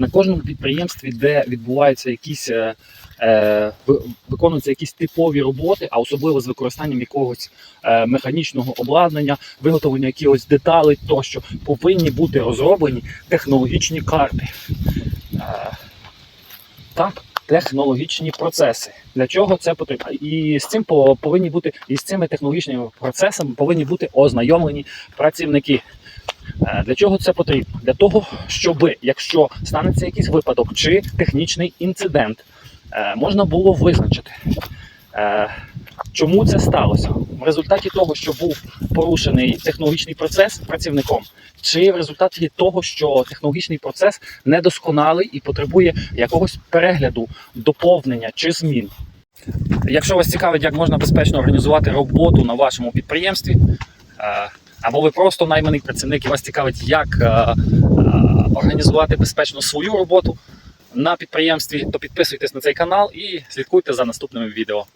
на кожному підприємстві, де відбуваються якісь е, е, виконуються якісь типові роботи, а особливо з використанням якогось е, механічного обладнання, виготовлення якихось деталей, тощо повинні бути розроблені технологічні карти. Е, так, технологічні процеси. Для чого це потрібно? І з цим повинні бути, і з цими технологічними процесами повинні бути ознайомлені працівники. Е, Для чого це потрібно? Для того, щоб якщо станеться якийсь випадок чи технічний інцидент, е, можна було визначити, е, чому це сталося. В результаті того, що був порушений технологічний процес працівником, чи в результаті того, що технологічний процес недосконалий і потребує якогось перегляду, доповнення чи змін. Якщо вас цікавить, як можна безпечно організувати роботу на вашому підприємстві, або ви просто найманий працівник і вас цікавить, як е, е, організувати безпечно свою роботу на підприємстві, то підписуйтесь на цей канал і слідкуйте за наступними відео.